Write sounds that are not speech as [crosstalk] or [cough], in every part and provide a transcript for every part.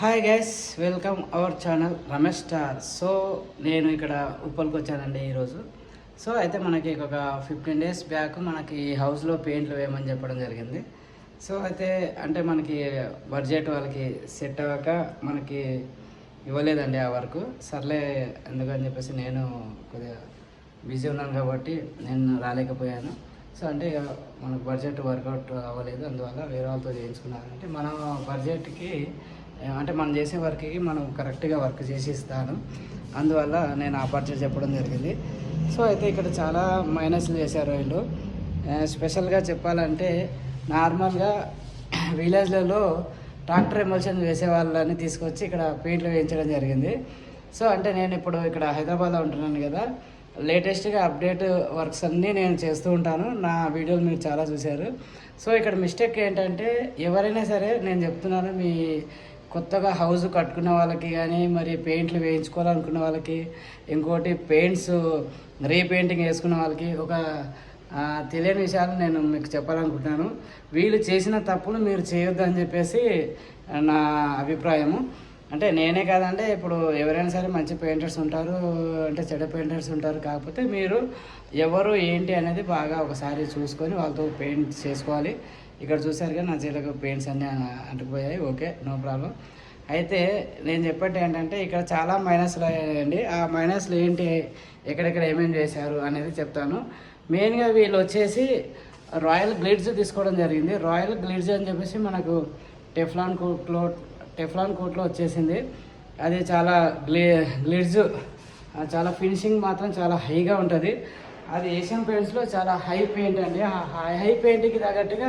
Hi guys welcome our channel Ramesh star so నేను ఇక్కడ ఉప్పల్కి వచ్చానండి ఈరోజు. సో అయితే మనకి ఒక ఫిఫ్టీన్ డేస్ బ్యాక్ మనకి హౌస్లో పెయింట్లు వేయమని చెప్పడం జరిగింది. సో అయితే అంటే మనకి బడ్జెట్ వాళ్ళకి సెట్ అవ్వక మనకి ఇవ్వలేదండి ఆ వర్క్ సర్లే ఎందుకని చెప్పేసి నేను కొద్దిగా బిజీ ఉన్నాను కాబట్టి నేను రాలేకపోయాను. సో అంటే ఇక మనకు బడ్జెట్ వర్కౌట్ అవ్వలేదు. అందువల్ల వేరే వాళ్ళతో చేయించుకున్నారంటే మన బడ్జెట్కి అంటే మనం చేసే వర్క్కి మనం కరెక్ట్గా వర్క్ చేసి ఇస్తాను. అందువల్ల నేను ఆ పర్చేజ్ చెప్పడం జరిగింది. సో అయితే ఇక్కడ చాలా మైనస్లు చేశారు వీళ్ళు. స్పెషల్గా చెప్పాలంటే నార్మల్గా విలేజ్లలో ట్రాక్టర్ ఎమల్షన్ వేసే వాళ్ళని తీసుకొచ్చి ఇక్కడ పెయింట్లు వేయించడం జరిగింది. సో అంటే నేను ఇప్పుడు ఇక్కడ హైదరాబాద్లో ఉంటున్నాను కదా. లేటెస్ట్గా అప్డేట్ వర్క్స్ అన్నీ నేను చేస్తూ ఉంటాను. నా వీడియోలు మీరు చాలా చూశారు. సో ఇక్కడ మిస్టేక్ ఏంటంటే ఎవరైనా సరే నేను చెప్తున్నాను మీ కొత్తగా హౌస్ కట్టుకున్న వాళ్ళకి కానీ మరి పెయింట్లు వేయించుకోవాలనుకున్న వాళ్ళకి ఇంకోటి పెయింట్స్ రీపెయింటింగ్ వేసుకున్న వాళ్ళకి ఒక తెలియని విషయాలు నేను మీకు చెప్పాలనుకుంటున్నాను. వీళ్ళు చేసిన తప్పులు మీరు చేయొద్దు అని చెప్పేసి నా అభిప్రాయము. అంటే నేనే కాదంటే ఇప్పుడు ఎవరైనా సరే మంచి పెయింటర్స్ ఉంటారు అంటే చెడ్డ పెయింటర్స్ ఉంటారు. కాకపోతే మీరు ఎవరు ఏంటి అనేది బాగా ఒకసారి చూసుకొని వాళ్ళతో పెయింట్ చేసుకోవాలి. ఇక్కడ చూసారు కదా నా చేతికి పెయింట్స్ అన్నీ అంటుకుపోయాయి. Okay no problem. అయితే నేను చెప్పేది ఏంటంటే ఇక్కడ చాలా మైనస్లు అయ్యాయండి. ఆ మైనస్లు ఏంటి ఎక్కడెక్కడ ఏమేమి చేశారు అనేది చెప్తాను. మెయిన్గా వీళ్ళు వచ్చేసి రాయల్ గ్లిడ్స్ తీసుకోవడం జరిగింది. రాయల్ గ్లిడ్స్ అని చెప్పేసి మనకు టెఫ్లాన్ కోట్లో టెఫ్లాన్ కోట్లో వచ్చేసింది. అది చాలా గ్లీ గ్లిడ్జ్ చాలా ఫినిషింగ్ మాత్రం చాలా హైగా ఉంటుంది. అది ఏషియన్ పెయింట్స్లో చాలా హై పెయింట్ అండి. హై హై పెయింట్కి తగ్గట్టుగా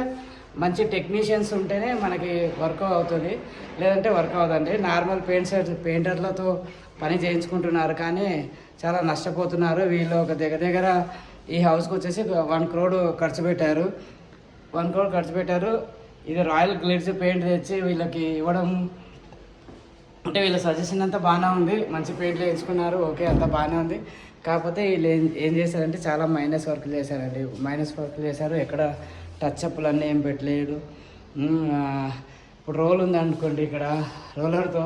మంచి టెక్నీషియన్స్ ఉంటేనే మనకి వర్క్ అవుతుంది. లేదంటే వర్క్ అవుతుంది నార్మల్ పెయింట్స్ పెయింటర్లతో పని చేయించుకుంటున్నారు కానీ చాలా నష్టపోతున్నారు. వీళ్ళు ఒక దగ్గర దగ్గర ఈ హౌస్కి వచ్చేసి వన్ క్రోడ్ ఖర్చు పెట్టారు. వన్ క్రోడ్ ఖర్చు పెట్టారు. ఇది రాయల్ గ్లిడ్స్ పెయింట్ తెచ్చి వీళ్ళకి ఇవ్వడం అంటే వీళ్ళ సజెషన్ అంతా బాగానే ఉంది. మంచి పెయింట్లు వేయించుకున్నారు. ఓకే అంతా బాగానే ఉంది. కాకపోతే వీళ్ళు ఏం ఏం చేశారంటే చాలా మైనస్ వర్క్లు చేశారండి. మైనస్ వర్క్లు చేశారు. ఎక్కడ టచ్ అప్పులు అన్నీ ఏం పెట్టలేడు ఇప్పుడు రోల్ ఉందనుకోండి ఇక్కడ. రోలర్తో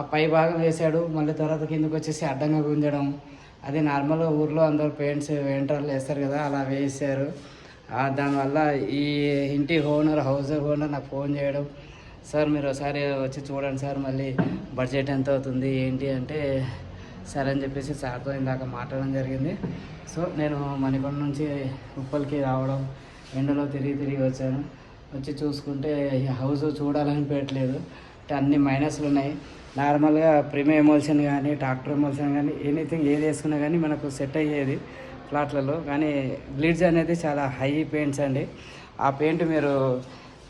ఆ పై భాగం వేసాడు మళ్ళీ తర్వాత కిందకు వచ్చేసి అడ్డంగా గుంజడం. అది నార్మల్గా ఊర్లో అందరూ పెయింట్స్ వెంటర్లు వేస్తారు కదా అలా వేసారు దానివల్ల ఈ ఇంటి ఓనర్ హౌస్ ఓనర్ నాకు ఫోన్ చేయడం సార్ మీరు ఒకసారి వచ్చి చూడండి సార్ మళ్ళీ బడ్జెట్ ఎంత అవుతుంది ఏంటి అంటే సరే అని చెప్పేసి సార్తో ఇందాక మాట్లాడడం జరిగింది. సో నేను మణికొండ నుంచి ఉప్పల్కి రావడం ఎండలో తిరిగి తిరిగి వచ్చాను. వచ్చి చూసుకుంటే హౌస్ చూడాలని పెట్టలేదు. అన్ని మైనస్లు ఉన్నాయి. నార్మల్గా ప్రీమియం ఎమోల్షన్ కానీ ట్రాక్టర్ ఎమోల్షన్ కానీ ఎనీథింగ్ ఏది వేసుకున్నా కానీ మనకు సెట్ అయ్యేది. ఫ్లాట్లలో కానీ బ్లీడ్స్ అనేది చాలా హై పెయింట్స్ అండి. ఆ పెయింట్ మీరు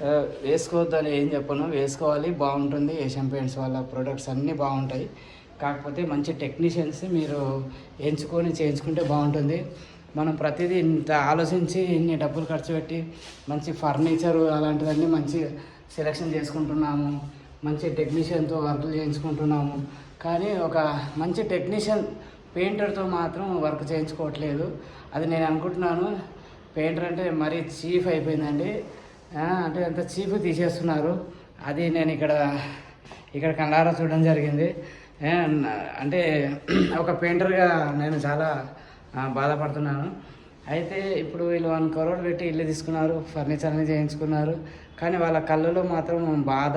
వేసుకోవద్దని వేసుకోవద్దు అని ఏం చెప్పను. వేసుకోవాలి బాగుంటుంది. ఏషియన్ పెయింట్స్ వాళ్ళ ప్రొడక్ట్స్ అన్నీ బాగుంటాయి. కాకపోతే మంచి టెక్నీషియన్స్ మీరు ఎంచుకొని చేయించుకుంటే బాగుంటుంది. మనం ప్రతిదీ ఇంత ఆలోచించి ఇన్ని డబ్బులు ఖర్చు పెట్టి మంచి ఫర్నిచర్ అలాంటివన్నీ మంచి సెలెక్షన్ చేసుకుంటున్నాము. మంచి టెక్నీషియన్తో వర్కులు చేయించుకుంటున్నాము. కానీ ఒక మంచి టెక్నీషియన్ పెయింటర్తో మాత్రం వర్క్ చేయించుకోవట్లేదు. అది నేను అనుకుంటున్నాను. పెయింటర్ అంటే మరీ చీఫ్ అయిపోయిందండి. అంటే అంత చీఫ్ తీసేస్తున్నారు. అది నేను ఇక్కడ ఇక్కడ కళ్ళారా చూడడం జరిగింది. అంటే [clears throat] ఒక పెయింటర్గా నేను చాలా బాధపడుతున్నాను. అయితే ఇప్పుడు వీళ్ళు వన్ కరోడ్ పెట్టి ఇల్లు తీసుకున్నారు ఫర్నిచర్ని చేయించుకున్నారు. కానీ వాళ్ళ కళ్ళలో మాత్రం బాధ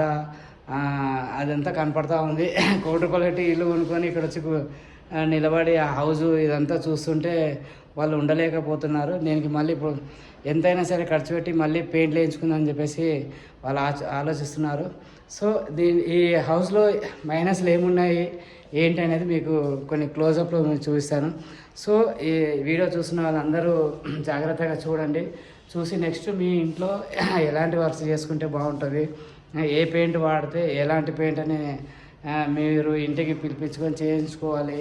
అదంతా కనపడతా ఉంది. [clears throat] కోటి రూపాయలు పెట్టి ఇల్లు కొనుక్కొని ఇక్కడ వచ్చి నిలబడి ఆ హౌస్ ఇదంతా చూస్తుంటే వాళ్ళు ఉండలేకపోతున్నారు. దీనికి మళ్ళీ ఇప్పుడు ఎంతైనా సరే ఖర్చు పెట్టి మళ్ళీ పెయింట్లు వేయించుకుందామని చెప్పేసి వాళ్ళు ఆలోచిస్తున్నారు. సో దీని ఈ హౌస్లో మైనస్లు ఏమున్నాయి? ఏంటి అనేది మీకు కొన్ని క్లోజప్లో చూపిస్తాను. సో ఈ వీడియో చూస్తున్న వాళ్ళందరూ [clears throat] జాగ్రత్తగా చూడండి. చూసి నెక్స్ట్ మీ ఇంట్లో [clears throat] ఎలాంటి వర్క్స్ చేసుకుంటే బాగుంటుంది? ఏ పెయింట్ వాడితే ఎలాంటి పెయింట్ అని మీరు ఇంటికి పిలిపించుకొని చేయించుకోవాలి.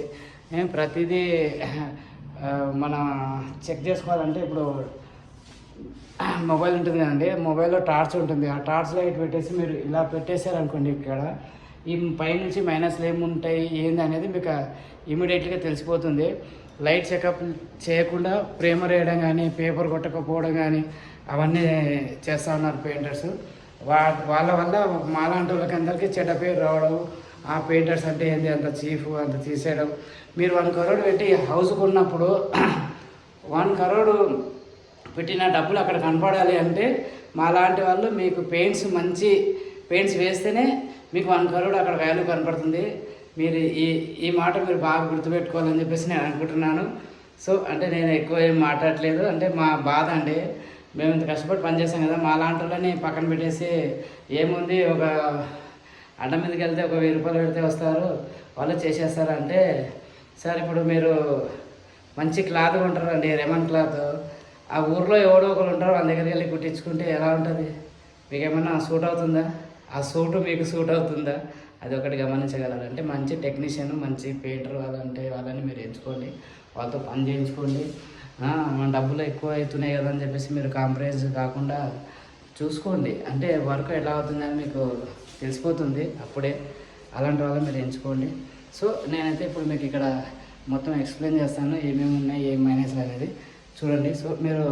ప్రతిదీ మన చెక్ చేసుకోవాలంటే ఇప్పుడు మొబైల్ ఉంటుంది కదండి మొబైల్లో టార్చ్ ఉంటుంది. ఆ టార్చ్ లైట్ పెట్టేసి మీరు ఇలా పెట్టేశారనుకోండి ఇక్కడ ఈ పైనుంచి మైనస్లు ఏముంటాయి ఏంది అనేది మీకు ఇమీడియట్గా తెలిసిపోతుంది. లైట్ చెకప్ చేయకుండా ప్రేమర్ వేయడం కానీ పేపర్ కొట్టకపోవడం కానీ అవన్నీ చేస్తూ ఉన్నారు పెయింటర్స్. వా వాళ్ళ వల్ల మాలాంటి వాళ్ళకి అందరికీ చెడ్డ పేరు రావడం ఆ పెయింటర్స్ అంటే ఏంది? అంత చీఫ్ అంత తీసేయడం. మీరు వన్ కరోడ్ పెట్టి హౌస్ కొన్నప్పుడు [clears throat] వన్ కరోడు పెట్టిన డబ్బులు అక్కడ కనపడాలి అంటే మా లాంటి వాళ్ళు మీకు పెయింట్స్ మంచి పెయింట్స్ వేస్తేనే మీకు వన్ కరోడ్ అక్కడ వాల్యూ కనపడుతుంది. మీరు ఈ ఈ మాట మీరు బాగా గుర్తుపెట్టుకోవాలని చెప్పేసి నేను అనుకుంటున్నాను. సో అంటే నేను ఎక్కువ ఏం మాట్లాడట్లేదు అంటే మా బాధ అండి. మేము ఇంత కష్టపడి పనిచేసాం కదా మా లాంటి వాళ్ళని పక్కన పెట్టేసి ఏముంది? ఒక అడ్డ మీదకి వెళ్తే ఒక వెయ్యి రూపాయలు పెడితే వస్తారు. వాళ్ళు చేసేస్తారంటే సార్ ఇప్పుడు మీరు మంచి క్లాత్ కొంటారండి రెమన్ క్లాత్. ఆ ఊర్లో ఎవడో ఒకరు ఉంటారు వాళ్ళ దగ్గరికి వెళ్ళి కుట్టించుకుంటే ఎలా ఉంటుంది? మీకు ఏమన్నా సూట్ అవుతుందా? ఆ సూటు మీకు సూట్ అవుతుందా? అది ఒకటి గమనించగలరంటే మంచి టెక్నీషియన్ మంచి పెయింటర్ వాళ్ళంటే వాళ్ళని మీరు ఎంచుకోండి వాళ్ళతో పని చేయించుకోండి. మన డబ్బులు ఎక్కువ అవుతున్నాయి కదా అని చెప్పేసి మీరు కాంప్రమైజ్ కాకుండా చూసుకోండి. అంటే వర్క్ ఎలా అవుతుందని మీకు తెలిసిపోతుంది అప్పుడే అలాంటి వాళ్ళని మీరు ఎంచుకోండి. సో నేనైతే ఇప్పుడు మీకు ఇక్కడ మొత్తం ఎక్స్ప్లెయిన్ చేస్తాను ఏమేమి ఉన్నాయి ఏం మైనస్లు అనేది చూడండి. సో మీరు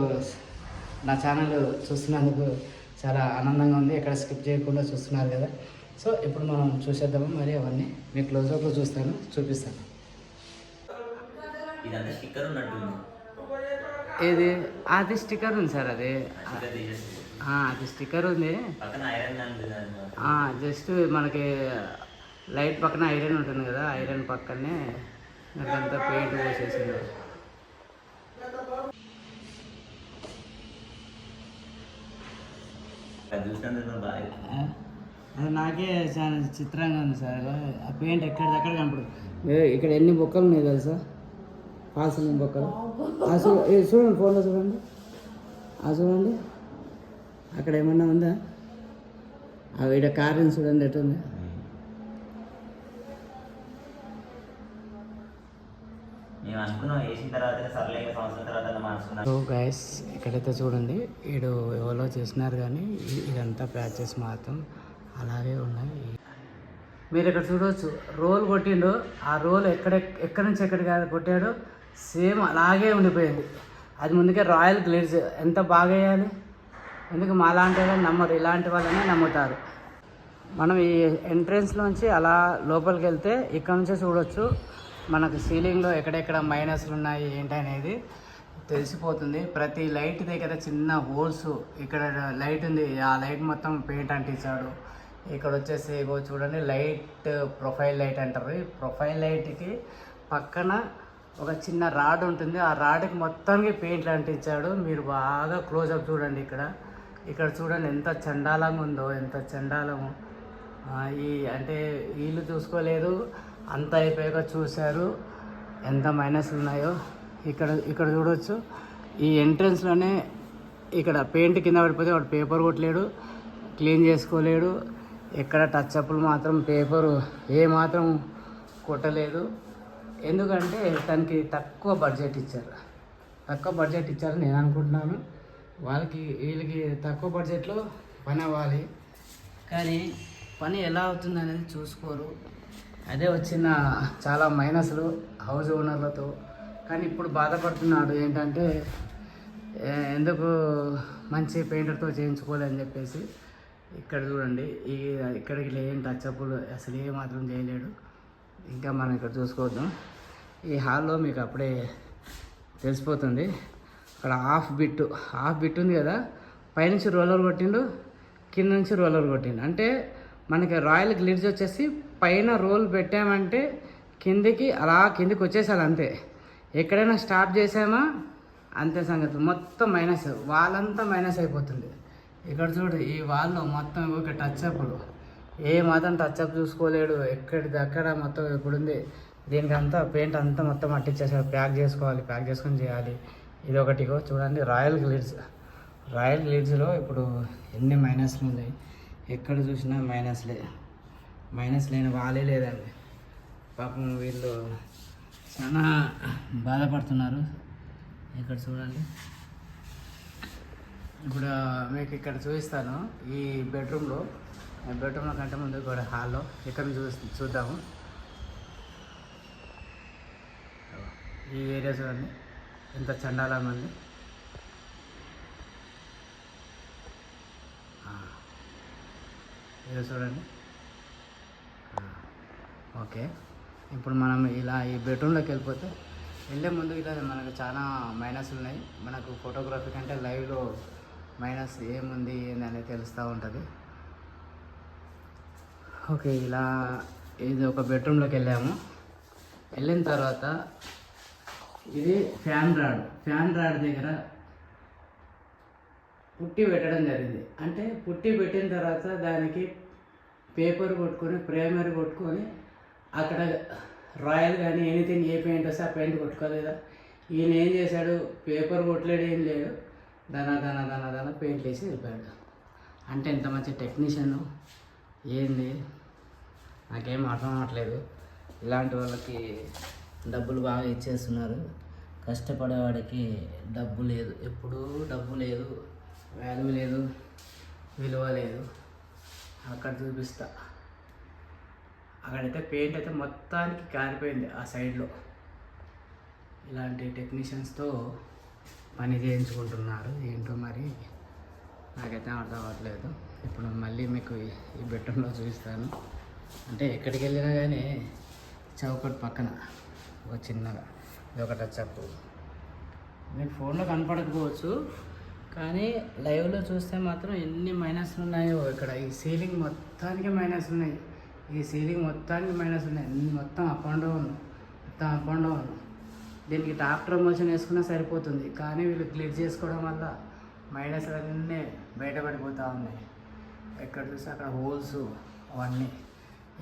నా ఛానల్ చూస్తున్నందుకు చాలా ఆనందంగా ఉంది. ఎక్కడ స్కిప్ చేయకుండా చూస్తున్నారు కదా. సో ఇప్పుడు మనం చూసేద్దాము. మరి అవన్నీ మీకు క్లోజ్అప్లో చూస్తాను చూపిస్తాను. ఇది అది స్టిక్కర్ ఉంది సార్ అది. అది స్టిక్కర్ ఉంది. జస్ట్ మనకి లైట్ పక్కన ఐరన్ ఉంటుంది కదా ఐరన్ పక్కనే నాకంతా పెయింట్ పోసేసింది. అది నాకే చాలా చిత్రంగా ఉంది సార్. ఆ పెయింట్ ఎక్కడిదక్కడ కనపడదు. ఇక్కడ ఎన్ని బొక్కలు ఉన్నాయి తెలుసా? పాల్సిన బొక్కలు. చూడండి ఫోన్లో చూడండి. చూడండి. అక్కడ ఏమన్నా ఉందా? ఆ ఇక్కడ కార్ చూడండి ఎటుంది సో గైస్ ఇక్కడైతే చూడండి వీడు ఎవరో చేసినారు కానీ ఇదంతా ప్యాచెస్ మాత్రం అలాగే ఉన్నాయి. మీరు ఇక్కడ చూడవచ్చు రోల్ కొట్టిండు. ఆ రోల్ ఎక్కడ ఎక్కడి నుంచి ఎక్కడికి కొట్టాడో సేమ్ అలాగే ఉండిపోయింది. అది ముందుకే రాయల్ గ్లేడ్స్. ఎంత బాగా వేయాలి? ఎందుకు మా లాంటి వాళ్ళని నమ్మరు? ఇలాంటి వాళ్ళనే నమ్ముతారు. మనం ఈ ఎంట్రన్స్లోంచి అలా లోపలికి వెళ్తే ఇక్కడ నుంచే చూడొచ్చు. మనకు సీలింగ్లో ఎక్కడెక్కడ మైనస్లు ఉన్నాయి ఏంటి అనేది తెలిసిపోతుంది. ప్రతి లైట్ దగ్గర చిన్న హోల్స్ ఇక్కడ లైట్ ఉంది. ఆ లైట్ మొత్తం పెయింట్ అంటించాడు. ఇక్కడ వచ్చేసి ఇగో చూడండి లైట్ ప్రొఫైల్ లైట్ అంటారు. ప్రొఫైల్ లైట్కి పక్కన ఒక చిన్న రాడ్ ఉంటుంది. ఆ రాడ్కి మొత్తానికి పెయింట్లు అంటించాడు. మీరు బాగా క్లోజ్అప్ చూడండి ఇక్కడ. ఇక్కడ చూడండి ఎంత చండాలంగా ఉందో ఎంత చండాలము. ఈ అంటే వీళ్ళు చూసుకోలేదు అంత అయిపోయాక చూశారు. ఎంత మైనస్ ఉన్నాయో. ఇక్కడ ఇక్కడ చూడవచ్చు ఈ ఎంట్రన్స్లోనే ఇక్కడ పెయింట్ కింద పడిపోతే వాడు పేపర్ కొట్టలేడు క్లీన్ చేసుకోలేడు. ఎక్కడ టచ్ అప్లు మాత్రం పేపరు ఏ మాత్రం కొట్టలేదు. ఎందుకంటే తనకి తక్కువ బడ్జెట్ ఇచ్చారు. తక్కువ బడ్జెట్ ఇచ్చారని నేను అనుకుంటున్నాను. వాళ్ళకి వీళ్ళకి తక్కువ బడ్జెట్లో పని అవ్వాలి. కానీ పని ఎలా అవుతుంది అనేది చూసుకోరు. అదే వచ్చిన చాలా మైనస్లు హౌస్ ఓనర్లతో కానీ ఇప్పుడు బాధపడుతున్నాడు ఏంటంటే ఎందుకు మంచి పెయింటర్తో చేయించుకోలేదని చెప్పేసి ఇక్కడ చూడండి ఈ ఇక్కడికి లేని టచ్అప్లు అసలు ఏ మాత్రం చేయలేడు. ఇంకా మనం ఇక్కడ చూసుకోవద్దాం. ఈ హాల్లో మీకు అప్పుడే తెలిసిపోతుంది. అక్కడ హాఫ్ బిట్ హాఫ్ బిట్ ఉంది కదా పైనుంచి రోలర్ కొట్టిండు కింద నుంచి రోలర్ కొట్టిండు. అంటే మనకి రాయల్ గ్లిడ్స్ వచ్చేసి పైన రోల్ పెట్టామంటే కిందికి అలా కిందికి వచ్చేసాలి అంతే. ఎక్కడైనా స్టాప్ చేసామా? అంతే సంగతి. మొత్తం మైనస్ వాళ్ళంతా మైనస్ అయిపోతుంది. ఇక్కడ చూడు ఈ వాళ్ళు మొత్తం ఒక టచ్ అప్పుడు ఏ మాత్రం టచ్ అప్ చూసుకోలేడు. ఎక్కడిది అక్కడ మొత్తం ఇప్పుడుంది దీనికి అంతా పెయింట్ అంతా మొత్తం అట్టించేసాడు ప్యాక్ చేసుకోవాలి ప్యాక్ చేసుకొని చేయాలి. ఇది ఒకటిగో చూడండి రాయల్ గ్లిడ్స్. రాయల్ గ్లిడ్స్లో ఇప్పుడు ఎన్ని మైనస్లు ఉన్నాయి? ఎక్కడ చూసినా మైనస్లే. మైనస్ లేని వాళ్ళే లేదండి పాపం వీళ్ళు చాలా బాధపడుతున్నారు. ఇక్కడ చూడండి. ఇప్పుడు మీకు ఇక్కడ చూపిస్తాను. ఈ బెడ్రూమ్లో బెడ్రూమ్లో కంటే ముందు కూడా హాల్లో ఇక్కడ చూ చూద్దాము. ఈ ఏరియా చూడండి. ఎంత చండాలంగా ఉంది? ఇది చూడండి. ఓకే. ఇప్పుడు మనం ఇలా ఈ బెడ్రూమ్లోకి వెళ్ళిపోతే వెళ్ళే ముందు ఇలా మనకు చాలా మైనస్ ఉన్నాయి. మనకు ఫోటోగ్రఫీ కంటే లైవ్లో మైనస్ ఏముంది ఏందని తెలుస్తూ ఉంటుంది. ఓకే ఇలా ఇది ఒక బెడ్రూమ్లోకి వెళ్ళాము. వెళ్ళిన తర్వాత ఇది ఫ్యాన్ రాడ్. ఫ్యాన్ రాడ్ దగ్గర పుట్టి పెట్టడం జరిగింది. అంటే పుట్టి పెట్టిన తర్వాత దానికి పేపర్ కొట్టుకొని ప్రైమర్ కొట్టుకొని అక్కడ రాయల్ కానీ ఎనీథింగ్ ఏ పెయింట్ వస్తే ఆ పెయింట్ కొట్టుకోలేదా? ఈయన ఏం చేశాడు? పేపర్ కొట్టలేడు ఏం లేదు దన దన దన దన పెయింట్ వేసి వెళ్ళిపోయాడు. అంటే ఎంత మంచి టెక్నీషియన్ ఏంది? నాకేం అర్థం అవ్వట్లేదు. ఇలాంటి వాళ్ళకి డబ్బులు బాగా ఇచ్చేస్తున్నారు. కష్టపడేవాడికి డబ్బు లేదు. ఎప్పుడూ డబ్బు లేదు వాల్యూ లేదు విలువ లేదు. అక్కడ చూపిస్తా. అక్కడైతే పెయింట్ అయితే మొత్తానికి కారిపోయింది ఆ సైడ్లో ఇలాంటి టెక్నీషియన్స్తో పని చేయించుకుంటున్నారు. ఏంటో మరి నాకైతే అర్థం అవ్వట్లేదు. ఇప్పుడు మళ్ళీ మీకు ఈ- బెట్టంలో బెడ్రూమ్లో చూపిస్తాను. అంటే ఎక్కడికి వెళ్ళినా కానీ చౌకట్ పక్కన. ఒక చిన్నగా. ఇది ఒక టచ్ అప్ మీకు ఫోన్లో కనపడకపోవచ్చు కానీ లైవ్లో చూస్తే మాత్రం ఎన్ని మైనస్లు ఉన్నాయో ఇక్కడ. ఈ సీలింగ్ మొత్తానికి మైనస్ ఉన్నాయి. ఈ సీలింగ్ మొత్తానికి మైనస్ ఉన్నాయి. మొత్తం అప్ అండ్ డౌన్ మొత్తం అప్ అండ్ డౌన్ దీనికి టాప్ ప్రమోషన్ వేసుకున్నా సరిపోతుంది. కానీ వీళ్ళు క్లిక్ చేసుకోవడం వల్ల మైనస్ అన్నీ బయటపడిపోతూ ఉన్నాయి. ఎక్కడ చూస్తే అక్కడ హోల్స్ అవన్నీ.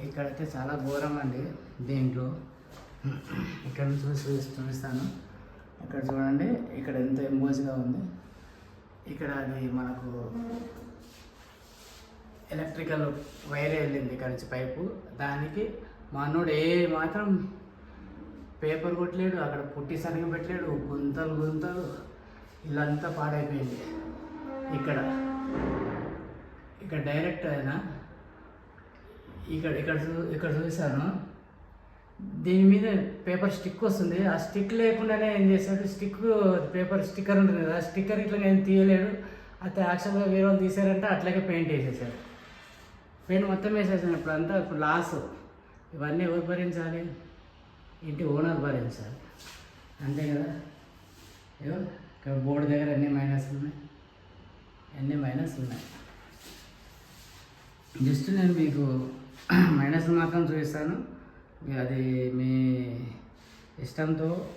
ఇక్కడైతే చాలా ఘోరం అండి దీంట్లో? ఇక్కడ నుంచి చూసి చూపిస్తాను. ఇక్కడ చూడండి ఇక్కడ ఎంత ఎంబోజ్గా ఉంది. ఇక్కడ అది మనకు ఎలక్ట్రికల్ వైర్ వెళ్ళింది ఇక్కడ నుంచి పైపు. దానికి మనోడు ఏ మాత్రం పేపర్ కొట్టలేడు అక్కడ పుట్టి సరిగ్గా పెట్టలేడు. గుంతలు గుంతలు ఇల్లంతా పాడైపోయింది. ఇక్కడ ఇక్కడ డైరెక్ట్ అయినా ఇక్కడ ఇక్కడ చూ- ఇక్కడ చూశాను దీని మీద పేపర్ స్టిక్ వస్తుంది. ఆ స్టిక్ లేకుండానే ఏం చేశాడు? స్టిక్ పేపర్ స్టిక్కర్ ఉంటుంది కదా ఆ స్టిక్కర్ ఇట్లా ఏం తీయలేడు. అయితే యాక్చువల్గా వేరే వాళ్ళు తీసారంటే అట్లాగే పెయింట్ వేసేసాడు. పెయింట్ మొత్తం వేసేసాను ఇప్పుడు అంతా ఇప్పుడు లాస్. ఇవన్నీ ఎవరు భరించాలి? ఇంటి ఓనర్ భరించాలి. అంతే కదా? ఏవో ఇక్కడ బోర్డు దగ్గర ఎన్ని మైనస్ ఉన్నాయి. ఎన్ని మైనస్ ఉన్నాయి. జస్ట్ నేను మీకు మైనస్ మాత్రం చూపిస్తాను. అది మీ ఇష్టంతో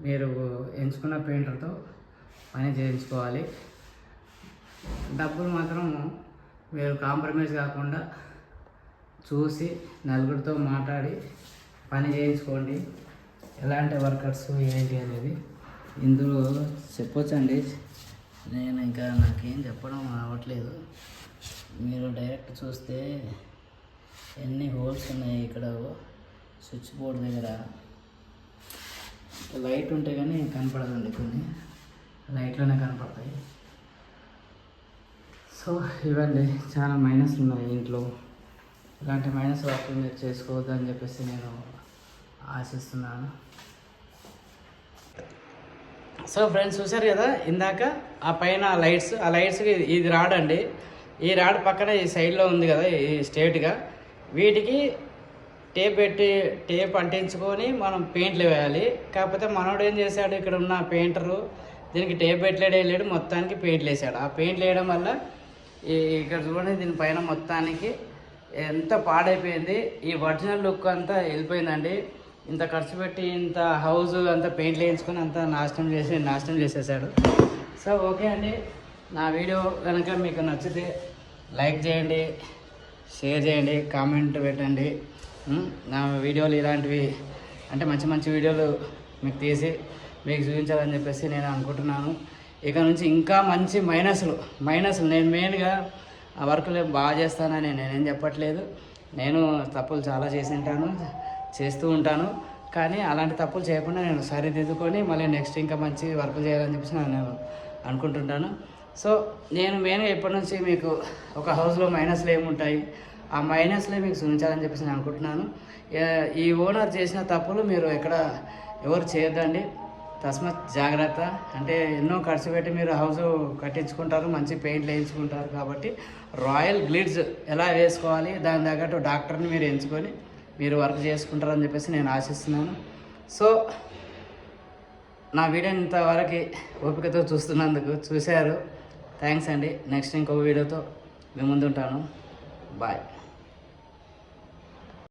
మీరు ఎంచుకున్న పెయింటర్తో పని చేయించుకోవాలి. డబ్బులు మాత్రం మీరు కాంప్రమైజ్ కాకుండా చూసి నలుగురితో మాట్లాడి పని చేయించుకోండి. ఎలాంటి వర్కర్స్ ఏంటి అనేది ఇందులో చెప్పొచ్చండి. నేను ఇంకా నాకేం చెప్పడం అవ్వట్లేదు మీరు డైరెక్ట్ చూస్తే ఎన్ని హోల్స్ ఉన్నాయి ఇక్కడ? స్విచ్ బోర్డ్ దగ్గర లైట్ ఉంటే కానీ కనపడదండి కొన్ని. లైట్లోనే కనపడతాయి. సో ఇవండి చాలా మైనస్ ఉన్నాయి ఇంట్లో. ఇలాంటి మైనస్ వర్క్ మీరు చేసుకోవద్దు అని చెప్పేసి నేను ఆశిస్తున్నాను. సో ఫ్రెండ్స్ చూసారు కదా? ఇందాక ఆ పైన లైట్స్ ఆ లైట్స్కి ఇది రాడ్ అండి. ఈ రాడ్ పక్కన ఈ సైడ్లో ఉంది కదా ఈ స్ట్రేట్గా వీటికి టేప్ పెట్టి టేప్ అంటించుకొని మనం పెయింట్లు వేయాలి. కాకపోతే మనోడు ఏం చేశాడు? ఇక్కడ ఉన్న పెయింటరు దీనికి టేప్ పెట్టలేడు వేయలేడు మొత్తానికి పెయింట్లు వేసాడు. ఆ పెయింట్లు వేయడం వల్ల ఈ ఇక్కడ చూడండి దీనిపైన మొత్తానికి ఎంత పాడైపోయింది. ఈ ఒరిజినల్ లుక్ అంతా వెళ్ళిపోయిందండి. ఇంత ఖర్చు పెట్టి ఇంత హౌస్ అంతా పెయింట్లు వేయించుకొని అంతా నాశనం చేసి నాశనం చేసేసాడు. సో ఓకే అండి. నా వీడియో కనుక మీకు నచ్చితే లైక్ చేయండి షేర్ చేయండి కామెంట్ పెట్టండి. నా వీడియోలు ఇలాంటివి అంటే మంచి మంచి వీడియోలు మీకు తీసి మీకు చూపించాలని చెప్పేసి నేను అనుకుంటున్నాను. ఇక నుంచి ఇంకా మంచి మైనస్లు మైనస్లు. నేను మెయిన్గా ఆ వర్క్లు బాగా చేస్తానని నేనేం చెప్పట్లేదు. నేను తప్పులు చాలా చేసి ఉంటాను చేస్తూ ఉంటాను. కానీ అలాంటి తప్పులు చేయకుండా నేను సరిదిద్దుకొని మళ్ళీ నెక్స్ట్ ఇంకా మంచి వర్క్ చేయాలని చెప్పేసి నేను అనుకుంటుంటాను. సో నేను మెయిన్గా ఇప్పటి నుంచి మీకు ఒక హౌస్లో మైనస్లు ఏముంటాయి? ఆ మైనస్లే మీకు సూచించాలని చెప్పేసి నేను అనుకుంటున్నాను. ఈ ఓనర్ చేసిన తప్పులు మీరు ఎక్కడ ఎవరు చేయొద్దండి. తస్మత్ జాగ్రత్త. అంటే ఎన్నో ఖర్చు పెట్టి మీరు హౌస్ కట్టించుకుంటారు మంచి పెయింట్లు వేయించుకుంటారు కాబట్టి రాయల్ గ్లిడ్స్ ఎలా వేసుకోవాలి దాని తగ్గట్టు డాక్టర్ని మీరు ఎంచుకొని మీరు వర్క్ చేసుకుంటారని చెప్పేసి నేను ఆశిస్తున్నాను. సో నా వీడియో ఇంతవరకు ఓపికతో చూస్తున్నందుకు చూశారు. థ్యాంక్స్ అండి. నెక్స్ట్ ఇంకొక వీడియోతో మీ ముందు ఉంటాను బాయ్